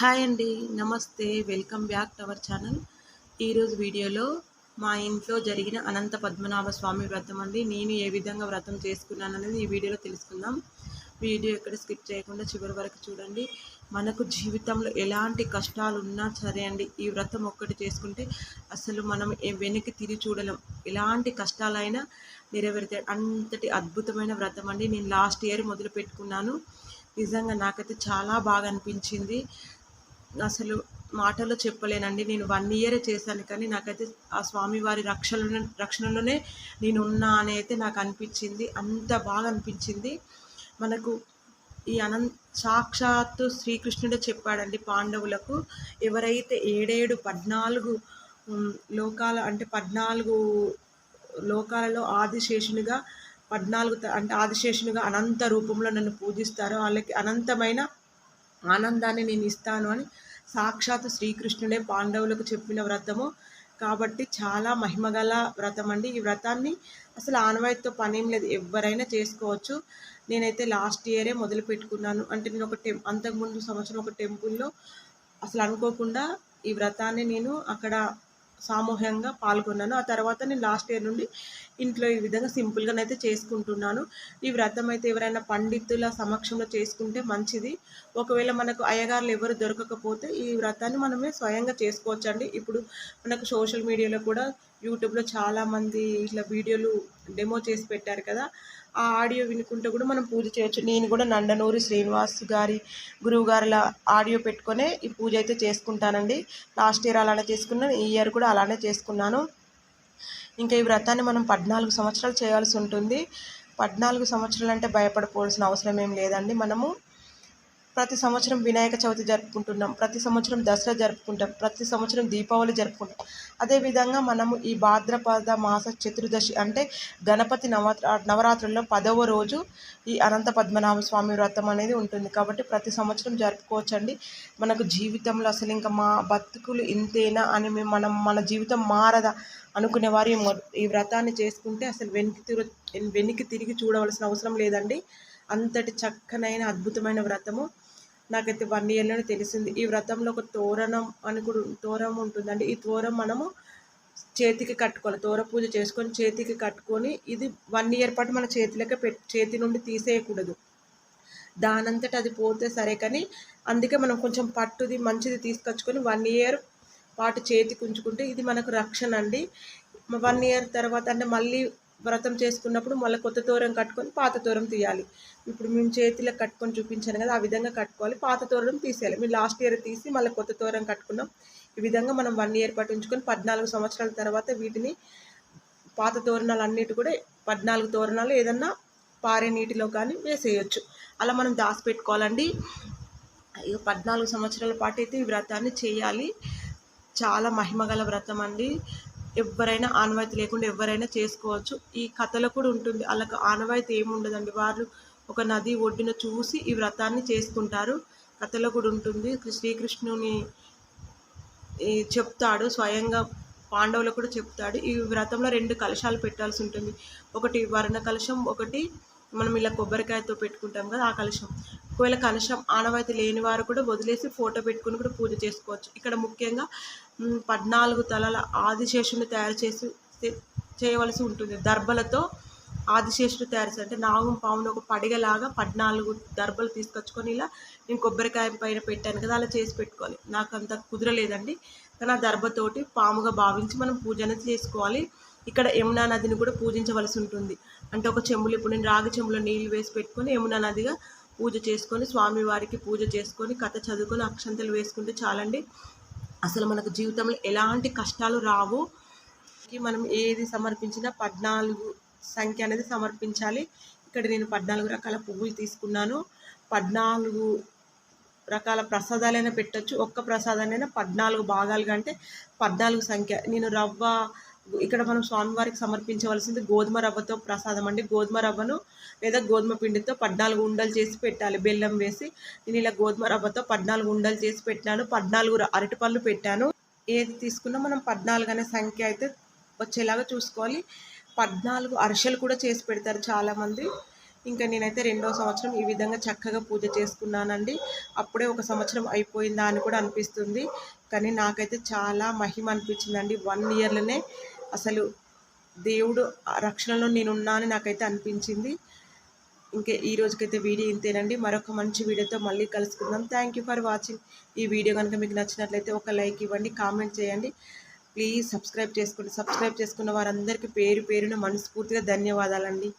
Hi అండి నమస్తే welcome back to our channel. ఈరోజు వీడియోలో మా ఇంట్లో జరిగిన అనంత పద్మనాభ స్వామి వ్రతం అండి. నేను ఏ విధంగా వ్రతం చేసుకున్నాను అనేది ఈ వీడియోలో తెలుసుకుందాం. వీడియో ఎక్కడ స్కిప్ చేయకుండా చివరి వరకు చూడండి. మనకు జీవితంలో ఎలాంటి కష్టాలు ఉన్నా సరే అండి ఈ వ్రతం ఒక్కటి చేసుకుంటే అసలు మనం వెనక్కి తిరిగి చూడలేం. ఎలాంటి కష్టాలైనా నెరవేరుతాయి అంతటి అద్భుతమైన వ్రతం అండి. నేను లాస్ట్ ఇయర్ మొదలు పెట్టుకున్నాను నిజంగా నాకైతే చాలా బాగా అనిపించింది. అసలు మాటలో చెప్పలేనండి. నేను వన్ ఇయరే చేశాను కానీ నాకైతే ఆ స్వామివారి రక్షణ రక్షణలోనే నేను ఉన్నా అని అయితే నాకు అనిపించింది. అంత బాగా అనిపించింది. మనకు ఈ అనంత సాక్షాత్తు శ్రీకృష్ణుడే చెప్పాడండి పాండవులకు ఎవరైతే ఏడేడు పద్నాలుగు లోకాల అంటే పద్నాలుగు లోకాలలో ఆదిశేషునిగా పద్నాలుగు త- అంటే ఆదిశేషునిగా అనంత రూపంలో నన్ను పూజిస్తారో వాళ్ళకి అనంతమైన ఆనందాన్ని నేను ఇస్తాను అని సాక్షాత్ శ్రీకృష్ణుడే పాండవులకు చెప్పిన వ్రతము. కాబట్టి చాలా మహిమగల వ్రతం అండి ఈ వ్రతాన్ని అసలు ఆనవాయితీతో పనేం లేదు. ఎవరైనా చేసుకోవచ్చు. నేనైతే లాస్ట్ ఇయరే మొదలు పెట్టుకున్నాను. అంటే నేను ఒక టెం అంతకుముందు సంవత్సరం ఒక టెంపుల్లో అసలు అనుకోకుండా ఈ వ్రతాన్ని నేను అక్కడ సామూహ్యంగా పాల్గొన్నాను. ఆ తర్వాత నేను లాస్ట్ ఇయర్ నుండి ఇంట్లో ఈ విధంగా సింపుల్గానైతే చేసుకుంటున్నాను. ఈ వ్రతం అయితే ఎవరైనా పండితుల సమక్షంలో చేసుకుంటే మంచిది. ఒకవేళ మనకు అయ్యగారులు ఎవరు దొరకకపోతే ఈ వ్రతాన్ని మనమే స్వయంగా చేసుకోవచ్చు అండి ఇప్పుడు మనకు సోషల్ మీడియాలో కూడా యూట్యూబ్లో చాలామంది ఇట్లా వీడియోలు డెమో చేసి పెట్టారు కదా. ఆ ఆడియో వినుకుంటూ కూడా మనం పూజ చేయొచ్చు. నేను కూడా నందనూరి శ్రీనివాస్ గారి గురువుగారుల ఆడియో పెట్టుకొనే ఈ పూజ అయితే చేసుకుంటానండి. లాస్ట్ ఇయర్ అలానే చేసుకున్నాను. ఈ ఇయర్ కూడా అలానే చేసుకున్నాను. ఇంకా ఈ వ్రతాన్ని మనం పద్నాలుగు సంవత్సరాలు చేయాల్సి ఉంటుంది. పద్నాలుగు సంవత్సరాలు అంటే భయపడిపోవాల్సిన అవసరం ఏం లేదండి. మనము ప్రతి సంవత్సరం వినాయక చవితి జరుపుకుంటున్నాం ప్రతి సంవత్సరం దసరా జరుపుకుంటాం ప్రతి సంవత్సరం దీపావళి జరుపుకుంటాం. అదేవిధంగా మనము ఈ భాద్రపద మాస చతుర్దశి అంటే గణపతి నవరా నవరాత్రుల్లో పదవ రోజు ఈ అనంత పద్మనాభ స్వామి వ్రతం అనేది ఉంటుంది. కాబట్టి ప్రతి సంవత్సరం జరుపుకోవచ్చండి. మనకు జీవితంలో అసలు ఇంకా మా బతుకులు ఇంతేనా అని మేము మనం మన జీవితం మారదా అనుకునే వారు ఈ వ్రతాన్ని చేసుకుంటే అసలు వెనక్కి తిరు వెనక్కి తిరిగి చూడవలసిన అవసరం లేదండి. అంతటి చక్కనైన అద్భుతమైన వ్రతము. నాకైతే వన్ ఇయర్లోనే తెలిసింది. ఈ వ్రతంలో ఒక తోరణం అని కూడా తోరం ఉంటుందండి. ఈ తోరం మనము చేతికి కట్టుకోవాలి. తోర పూజ చేసుకొని చేతికి కట్టుకొని ఇది వన్ ఇయర్ పాటు మన చేతిలోకి పెట్ చేతి నుండి తీసేయకూడదు. దానంతట అది పోతే సరే కానీ అందుకే మనం కొంచెం పట్టుది మంచిది తీసుకొచ్చుకొని వన్ ఇయర్ పాటు చేతికి ఉంచుకుంటే ఇది మనకు రక్షణ అండి. వన్ ఇయర్ తర్వాత అంటే మళ్ళీ వ్రతం చేసుకున్నప్పుడు మళ్ళీ కొత్త తోరం కట్టుకొని పాత తోరం తీయాలి. ఇప్పుడు మేము చేతిలో కట్టుకొని చూపించాను కదా ఆ విధంగా కట్టుకోవాలి. పాత తోరం తీసేయాలి. మేము లాస్ట్ ఇయర్ తీసి మళ్ళీ కొత్త తోరం కట్టుకున్నాం. ఈ విధంగా మనం వన్ ఇయర్ పాటు ఉంచుకొని పద్నాలుగు సంవత్సరాల తర్వాత వీటిని పాత తోరణాలు అన్నిటి కూడా పద్నాలుగు తోరణాలు ఏదన్నా పారే నీటిలో కానీ వేసేయచ్చు. అలా మనం దాచిపెట్టుకోవాలండి. పద్నాలుగు సంవత్సరాల పాటు అయితే ఈ వ్రతాన్ని చేయాలి. చాలా మహిమగల వ్రతం అండి. ఎవరైనా ఆనవాయితీ లేకుండా ఎవరైనా చేసుకోవచ్చు. ఈ కథలో కూడా ఉంటుంది. వాళ్ళకి ఆనవాయితీ ఏమి ఉండదండి వారు ఒక నది ఒడ్డున చూసి ఈ వ్రతాన్ని చేసుకుంటారు కథలో కూడా ఉంటుంది. శ్రీకృష్ణుని ఈ చెప్తాడు. స్వయంగా పాండవులకు కూడా చెప్తాడు. ఈ వ్రతంలో రెండు కలశాలు పెట్టాల్సి ఉంటుంది. ఒకటి వర్ణ కలశం ఒకటి మనం ఇలా కొబ్బరికాయతో పెట్టుకుంటాం కదా ఆ కలశం. ఒకవేళ కలశం ఆనవాయితీ లేని వారు కూడా వదిలేసి ఫోటో పెట్టుకుని కూడా పూజ చేసుకోవచ్చు. ఇక్కడ ముఖ్యంగా పద్నాలుగు తలల ఆదిశేషుని తయారు చేసి చేయవలసి ఉంటుంది. దర్భలతో ఆదిశేషుడు తయారు చేసి అంటే నాగం పామును ఒక పడిగలాగా పద్నాలుగు దర్భలు తీసుకొచ్చుకొని ఇలా నేను కొబ్బరికాయ పైన పెట్టాను కదా అలా చేసి పెట్టుకోవాలి. నాకు అంత కుదరలేదండి. కానీ ఆ దర్భతోటి పాముగా భావించి మనం పూజ అనేది చేసుకోవాలి. ఇక్కడ యమునా నదిని కూడా పూజించవలసి ఉంటుంది. అంటే ఒక చెంబులు ఇప్పుడు నేను రాగి చెంబులో నీళ్ళు వేసి పెట్టుకొని యమునా నదిగా పూజ చేసుకొని స్వామివారికి పూజ చేసుకొని కథ చదువుకొని అక్షంతలు వేసుకుంటే చాలండి. అసలు మనకు జీవితంలో ఎలాంటి కష్టాలు రావు. కి మనం ఏది సమర్పించినా పద్నాలుగు సంఖ్య అనేది సమర్పించాలి. ఇక్కడ నేను పద్నాలుగు రకాల పువ్వులు తీసుకున్నాను. పద్నాలుగు రకాల ప్రసాదాలైనా పెట్టొచ్చు. ఒక్క ప్రసాదాలైనా పద్నాలుగు భాగాలుగా అంటే పద్నాలుగు సంఖ్య. నేను రవ్వ ఇక్కడ మనం స్వామివారికి సమర్పించవలసింది గోధుమ రవ్వతో ప్రసాదం అండి. గోధుమ రవ్వను లేదా గోధుమ పిండితో పద్నాలుగు ఉండలు చేసి పెట్టాలి. బెల్లం వేసి నేను ఇలా గోధుమ రవ్వతో పద్నాలుగు ఉండలు చేసి పెట్టాను పద్నాలుగు అరటిపళ్ళు పెట్టాను. ఏది తీసుకున్నా మనం పద్నాలుగు అనే సంఖ్య అయితే వచ్చేలాగా చూసుకోవాలి. పద్నాలుగు అరిసెలు కూడా చేసి పెడతారు చాలామంది. ఇంకా నేనైతే రెండో సంవత్సరం ఈ విధంగా చక్కగా పూజ చేసుకున్నానండి. అప్పుడే ఒక సంవత్సరం అయిపోయిందా అని కూడా అనిపిస్తుంది. కానీ నాకైతే చాలా మహిమ అనిపించిందండి. వన్ ఇయర్లోనే అసలు దేవుడు రక్షణలో నేనున్నా అని నాకైతే అనిపించింది. ఇంకా ఈ రోజుకైతే వీడియో ఇంతేనండి. మరొక మంచి వీడియోతో మళ్ళీ కలుసుకుందాం. థ్యాంక్ యూ ఫర్ వాచింగ్ ఈ వీడియో కనుక మీకు నచ్చినట్లయితే ఒక లైక్ ఇవ్వండి కామెంట్ చేయండి. ప్లీజ్ సబ్స్క్రైబ్ చేసుకోండి. సబ్స్క్రైబ్ చేసుకున్న వారందరికీ పేరు పేరున మనస్ఫూర్తిగా ధన్యవాదాలండి.